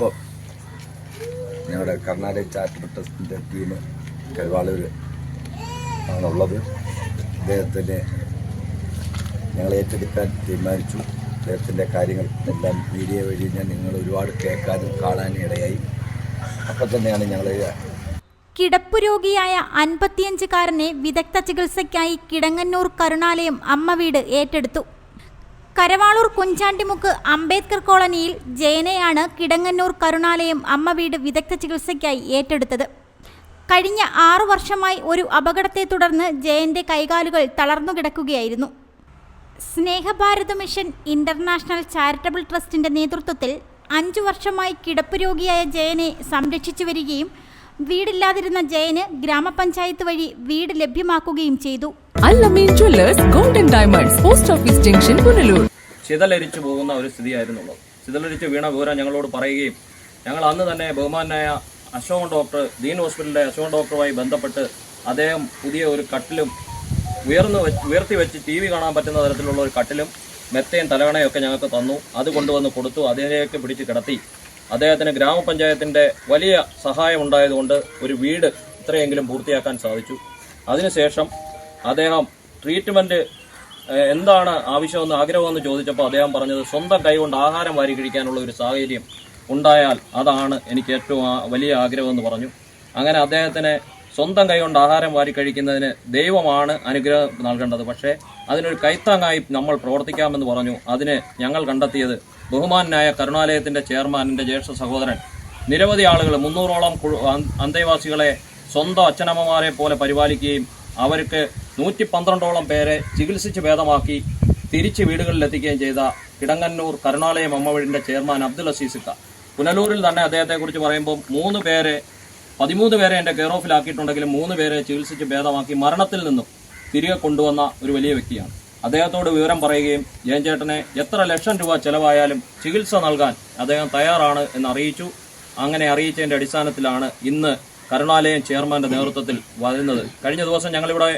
ഇപ്പോൾ ഞങ്ങളുടെ കർണാടക ചാരിറ്റബിൾ ട്രസ്റ്റിന്റെ ടീം കരുവാളൂർ ആണുള്ളത്. അദ്ദേഹത്തിനെ ഞങ്ങൾ ഏറ്റെടുക്കാൻ തീരുമാനിച്ചു. അദ്ദേഹത്തിന്റെ കാര്യങ്ങൾ എല്ലാം മീഡിയ വഴി ഞാൻ നിങ്ങൾ ഒരുപാട് കേൾക്കാനും കാണാനും ഇടയായി. അപ്പം തന്നെയാണ് ഞങ്ങൾ കിടപ്പു രോഗിയായ അൻപത്തിയഞ്ചുകാരനെ വിദഗ്ധ ചികിത്സയ്ക്കായി കിടങ്ങന്നൂർ കരുണാലയം അമ്മ വീട് ഏറ്റെടുത്തു. കരവാളൂർ കുഞ്ചാണ്ടിമുക്ക് അംബേദ്കർ കോളനിയിൽ ജയനെയാണ് കിടങ്ങന്നൂർ കരുണാലയം അമ്മ വീട് വിദഗ്ധ ചികിത്സയ്ക്കായി ഏറ്റെടുത്തത്. കഴിഞ്ഞ ആറു വർഷമായി ഒരു അപകടത്തെ തുടർന്ന് ജയന്റെ കൈകാലുകൾ തളർന്നു കിടക്കുകയായിരുന്നു. സ്നേഹഭാരത് മിഷൻ ഇന്റർനാഷണൽ ചാരിറ്റബിൾ ട്രസ്റ്റിന്റെ നേതൃത്വത്തിൽ അഞ്ചു വർഷമായി കിടപ്പ് രോഗിയായ ജയനെ സംരക്ഷിച്ചു വരികയും വീടില്ലാതിരുന്ന ജയന് ഗ്രാമപഞ്ചായത്ത് വഴി വീട് ലഭ്യമാക്കുകയും ചെയ്തു. Allameen jewellers golden diamonds post office junction Punalur. ചിതലരിച്ചു പോകുന്ന ഒരു സ്ഥിതിയായിരുന്നുള്ളത് ചിതലരിച്ച് വീണ വിവരം ഞങ്ങളോട് പറയുകയും ഞങ്ങൾ അന്ന് തന്നെ ബഹുമാനായ അശോകൻ ഡോക്ടർ ദീൻ ഹോസ്പിറ്റലിലെ അശോകൻ ഡോക്ടറുമായി ബന്ധപ്പെട്ട് അദ്ദേഹം പുതിയ ഒരു കട്ടിലും ഉയർന്നു ഉയർത്തി വെച്ച് ടി വി കാണാൻ പറ്റുന്ന തരത്തിലുള്ള ഒരു കട്ടിലും മെത്തയും തലകണയും ഒക്കെ ഞങ്ങൾക്ക് തന്നു. അത് കൊണ്ടുവന്ന് കൊടുത്തു. അതിലേക്ക് പിടിച്ച് കിടത്തി. അദ്ദേഹത്തിന് ഗ്രാമപഞ്ചായത്തിന്റെ വലിയ സഹായം ഉണ്ടായതുകൊണ്ട് ഒരു വീട് ഇത്രയെങ്കിലും പൂർത്തിയാക്കാൻ സാധിച്ചു. അതിനുശേഷം അദ്ദേഹം ട്രീറ്റ്മെന്റ് എന്താണ് ആവശ്യമെന്ന് ആഗ്രഹമെന്ന് ചോദിച്ചപ്പോൾ അദ്ദേഹം പറഞ്ഞത് സ്വന്തം കൈകൊണ്ട് ആഹാരം വാരി കഴിക്കാനുള്ള ഒരു സാഹചര്യം ഉണ്ടായാൽ അതാണ് എനിക്ക് ഏറ്റവും വലിയ ആഗ്രഹമെന്ന് പറഞ്ഞു. അങ്ങനെ അദ്ദേഹത്തിന് സ്വന്തം കൈകൊണ്ട് ആഹാരം വാരി കഴിക്കുന്നതിന് ദൈവമാണ് അനുഗ്രഹം നൽകേണ്ടത്. പക്ഷേ അതിനൊരു കൈത്താങ്ങായി നമ്മൾ പ്രവർത്തിക്കാമെന്ന് പറഞ്ഞു. അതിന് ഞങ്ങൾ കണ്ടെത്തിയത് ബഹുമാനായ കരുണാലയത്തിന്റെ ചെയർമാനിന്റെ ജ്യേഷ്ഠ സഹോദരൻ. നിരവധി ആളുകൾ മുന്നൂറോളം അന്തേവാസികളെ സ്വന്തം അച്ഛനമ്മമാരെ പോലെ പരിപാലിക്കുകയും അവർക്ക് നൂറ്റി പന്ത്രണ്ടോളം പേരെ ചികിത്സിച്ച് ഭേദമാക്കി തിരിച്ച് വീടുകളിലെത്തിക്കുകയും ചെയ്ത കിടങ്ങന്നൂർ കരുണാലയം അമ്മവഴിന്റെ ചെയർമാൻ അബ്ദുൽ അസീസിക്ക പുനലൂരിൽ തന്നെ അദ്ദേഹത്തെക്കുറിച്ച് പറയുമ്പോൾ മൂന്ന് പേരെ പതിമൂന്ന് പേരെ എന്റെ കെയർ ഓഫിലാക്കിയിട്ടുണ്ടെങ്കിലും മൂന്ന് പേരെ ചികിത്സിച്ച് ഭേദമാക്കി മരണത്തിൽ നിന്നും തിരികെ കൊണ്ടുവന്ന ഒരു വലിയ വ്യക്തിയാണ്. അദ്ദേഹത്തോട് വിവരം പറയുകയും ജയൻചേട്ടനെ എത്ര ലക്ഷം രൂപ ചെലവായാലും ചികിത്സ നൽകാൻ അദ്ദേഹം തയ്യാറാണ് എന്ന് അറിയിച്ചു. അങ്ങനെ അറിയിച്ചതിന്റെ അടിസ്ഥാനത്തിലാണ് ഇന്ന് കരുണാലയം ചെയർമാന്റെ നേതൃത്വത്തിൽ വരുന്നത്. കഴിഞ്ഞ ദിവസം ഞങ്ങളിവിടെ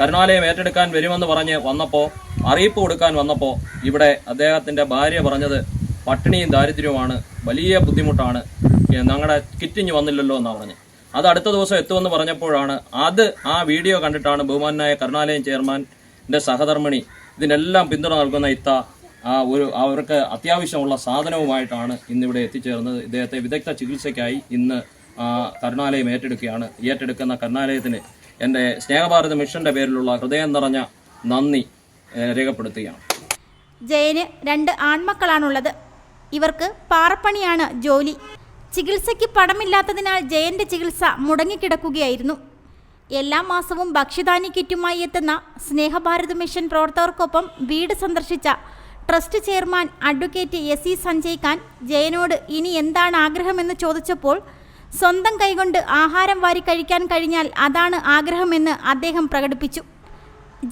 കരുണാലയം ഏറ്റെടുക്കാൻ വരുമെന്ന് പറഞ്ഞ് വന്നപ്പോൾ അറിയിപ്പ് കൊടുക്കാൻ വന്നപ്പോൾ ഇവിടെ അദ്ദേഹത്തിന്റെ ഭാര്യ പറഞ്ഞത് പട്ടിണിയും ദാരിദ്ര്യവുമാണ് വലിയ ബുദ്ധിമുട്ടാണ് ഞങ്ങളുടെ കിറ്റിഞ്ഞ് വന്നില്ലല്ലോ എന്നാണ് പറഞ്ഞത് അത് അടുത്ത ദിവസം എത്തുമെന്ന് പറഞ്ഞപ്പോഴാണ് അത് ആ വീഡിയോ കണ്ടിട്ടാണ് ബഹുമാനായ കരുണാലയം ചെയർമാന്റെ സഹധർമ്മിണി ഇതിനെല്ലാം പിന്തുണ നൽകുന്ന ഇത്ത ആ ഒരു അവർക്ക് അത്യാവശ്യമുള്ള സാധനവുമായിട്ടാണ് ഇന്നിവിടെ എത്തിച്ചേർന്നത്. ഇദ്ദേഹത്തെ വിദഗ്ധ ചികിത്സയ്ക്കായി ഇന്ന് കരുണാലയം ഏറ്റെടുക്കുകയാണ്. ഏറ്റെടുക്കുന്ന കരുണാലയത്തിന് എന്റെ സ്നേഹഭാരത മിഷന്റെ പേരിലുള്ള ഹൃദയം നിറഞ്ഞ നന്ദി രേഖപ്പെടുത്തുകയാണ്. ജയന് രണ്ട് ആൺമക്കളാണുള്ളത്. ഇവർക്ക് പാറപ്പണിയാണ് ജോലി. ചികിത്സയ്ക്ക് പണമില്ലാത്തതിനാൽ ജയന്റെ ചികിത്സ മുടങ്ങിക്കിടക്കുകയായിരുന്നു. എല്ലാ മാസവും ഭക്ഷ്യധാന്യ കിറ്റുമായി എത്തുന്ന സ്നേഹഭാരത് മിഷൻ പ്രവർത്തകർക്കൊപ്പം വീട് സന്ദർശിച്ച trust chairman advocate S E Sanjay Khan ജയനോട് ഇനി എന്താണ് ആഗ്രഹമെന്ന് ചോദിച്ചപ്പോൾ സ്വന്തം കൈകൊണ്ട് ആഹാരം വാരി കഴിക്കാൻ കഴിഞ്ഞാൽ അതാണ് ആഗ്രഹമെന്ന് അദ്ദേഹം പ്രകടിപ്പിച്ചു.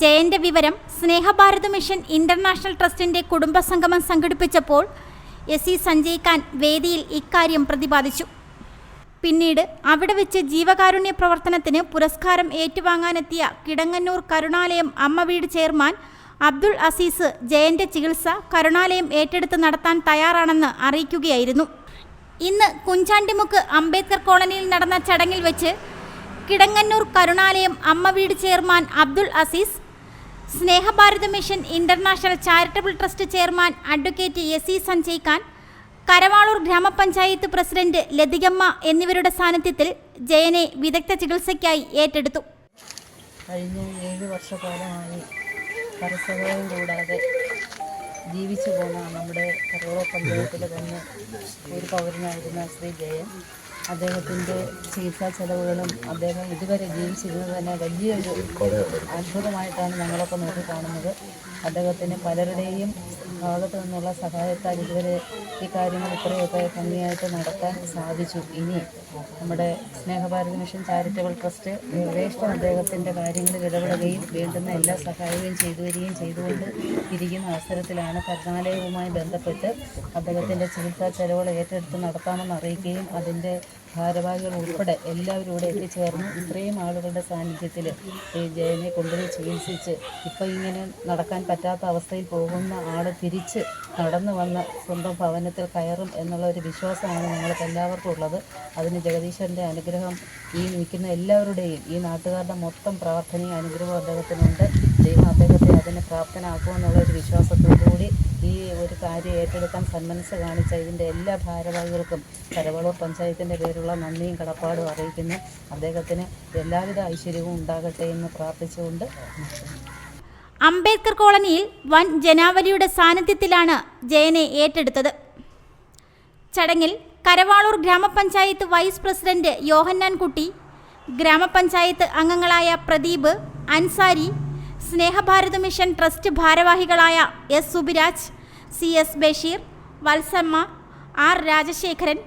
ജയന്റെ വിവരം സ്നേഹഭാരത് മിഷൻ ഇന്റർനാഷണൽ ട്രസ്റ്റിന്റെ കുടുംബസംഗമം സംഘടിപ്പിച്ചപ്പോൾ എസ് ഇ സഞ്ജയ് ഖാൻ വേദിയിൽ ഇക്കാര്യം പ്രതിപാദിച്ചു. പിന്നീട് അവിടെ വെച്ച് ജീവകാരുണ്യ പ്രവർത്തനത്തിന് പുരസ്കാരം ഏറ്റുവാങ്ങാനെത്തിയ കിടങ്ങന്നൂർ കരുണാലയം അമ്മ വീട് ചെയർമാൻ അബ്ദുൾ അസീസ് ജയന്റെ ചികിത്സ കരുണാലയം ഏറ്റെടുത്ത് നടത്താൻ തയ്യാറാണെന്ന് അറിയിക്കുകയായിരുന്നു. ഇന്ന് കുഞ്ചാണ്ടിമുക്ക് അംബേദ്കർ കോളനിയിൽ നടന്ന ചടങ്ങിൽ വെച്ച് കിടങ്ങന്നൂർ കരുണാലയം അമ്മ വീട് chairman Abdul Azeez Snehabharatha mission international charitable trust chairman advocate S E Sanjay Khan Karavaloor ഗ്രാമപഞ്ചായത്ത് പ്രസിഡന്റ് ലതികമ്മ എന്നിവരുടെ സാന്നിധ്യത്തിൽ ജയനെ വിദഗ്ധ ചികിത്സയ്ക്കായി ഏറ്റെടുത്തു. കഴിഞ്ഞ ഏഴ് വർഷക്കാലമായി പരസഹായം കൂടാതെ ജീവിച്ചു പോന്ന നമ്മുടെ കരോള പഞ്ചായത്തിലെ തന്നെ ഒരു പൗരനായിരുന്ന ശ്രീ ജയൻ. അദ്ദേഹത്തിന്റെ ചികിത്സാ ചെലവുകളും അദ്ദേഹം ഇതുവരെ ജീവിച്ചിരുന്നത് തന്നെ വലിയൊരു അത്ഭുതമായിട്ടാണ് ഞങ്ങളൊക്കെ നോക്കിക്കാണുന്നത്. അദ്ദേഹത്തിന് പലരുടെയും ഭാഗത്തു നിന്നുള്ള സഹായത്താൽ ഇതുവരെ ഈ കാര്യങ്ങൾ ഇത്രയൊക്കെ ഭംഗിയായിട്ട് നടത്താൻ സാധിച്ചു. ഇനി നമ്മുടെ സ്നേഹഭാരതി മിഷൻ ചാരിറ്റബിൾ ട്രസ്റ്റ് നിർദ്ദേശം അദ്ദേഹത്തിന്റെ കാര്യങ്ങളിൽ ഇടപെടുകയും വേണ്ടുന്ന എല്ലാ സഹായവും ചെയ്തു വരികയും ചെയ്തുകൊണ്ട് ഇരിക്കുന്ന അവസരത്തിലാണ് കരുണാലയവുമായി ബന്ധപ്പെട്ട് അദ്ദേഹത്തിന്റെ ചികിത്സാ ചെലവുകൾ ഏറ്റെടുത്ത് നടത്താമെന്ന് അറിയിക്കുകയും അതിന്റെ ഭാരവാഹികൾ ഉൾപ്പെടെ എല്ലാവരും ഇവിടെ എത്തിച്ചേർന്ന് ഇത്രയും ആളുകളുടെ സാന്നിധ്യത്തിൽ ഈ ജയനെ കൊണ്ടുപോയി ചികിത്സിച്ച് ഇപ്പോൾ ഇങ്ങനെ നടക്കാൻ പറ്റാത്ത അവസ്ഥയിൽ പോകുന്ന ആൾ തിരിച്ച് നടന്നു വന്ന് സ്വന്തം ഭവനത്തിൽ കയറും എന്നുള്ള ഒരു വിശ്വാസമാണ് ഞങ്ങൾക്ക് എല്ലാവർക്കും ഉള്ളത്. അതിന് ജഗദീശ്വരന്റെ അനുഗ്രഹം ഈ നിൽക്കുന്ന എല്ലാവരുടെയും ഈ നാട്ടുകാരുടെ മൊത്തം പ്രാർത്ഥനയും അനുഗ്രഹവും അദ്ദേഹത്തിനുണ്ട്. ദൈവം അദ്ദേഹത്തെ അതിനെ പ്രാപ്തനാക്കുമെന്നുള്ള ഒരു വിശ്വാസത്തോടുകൂടി ഈ ഒരു കാര്യം ഏറ്റെടുക്കാൻ സന്മനസ് കാണിച്ച ഇതിന്റെ എല്ലാ ഭാരവാഹികൾക്കും കരവളൂർ പഞ്ചായത്തിന്റെ പേരുള്ള നന്ദിയും കടപ്പാടും അറിയിക്കുന്നു. അദ്ദേഹത്തിന് എല്ലാവിധ ഐശ്വര്യവും ഉണ്ടാകട്ടെ എന്ന് പ്രാർത്ഥിച്ചുകൊണ്ട് അംബേദ്കർ കോളനിയിൽ വൻ ജനാവലിയുടെ സാന്നിധ്യത്തിലാണ് ജയനെ ഏറ്റെടുത്തത്. ചടങ്ങിൽ കരവാളൂർ ഗ്രാമപഞ്ചായത്ത് വൈസ് പ്രസിഡന്റ് യോഹന്നാൻ കുട്ടി ഗ്രാമപഞ്ചായത്ത് അംഗങ്ങളായ പ്രദീപ് അൻസാരി സ്നേഹഭാരത് മിഷൻ ട്രസ്റ്റ് ഭാരവാഹികളായ S Subiraj C S Basheer Valsamma R Rajasekharan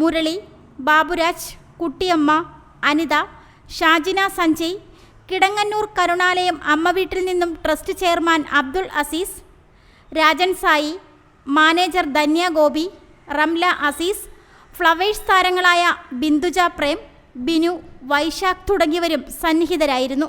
Murali Baburaj Kuttiyamma Anitha Shajina Sanjay Kidangannur Karunalayam അമ്മ വീട്ടിൽ നിന്നും trust chairman Abdul Azeez Rajan Sai manager Dhanya Gopi Ramla Azeez Flowers താരങ്ങളായ ബിന്ദുജ പ്രേം ബിനു വൈശാഖ് തുടങ്ങിയവരും സന്നിഹിതരായിരുന്നു.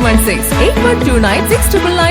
916 8129 699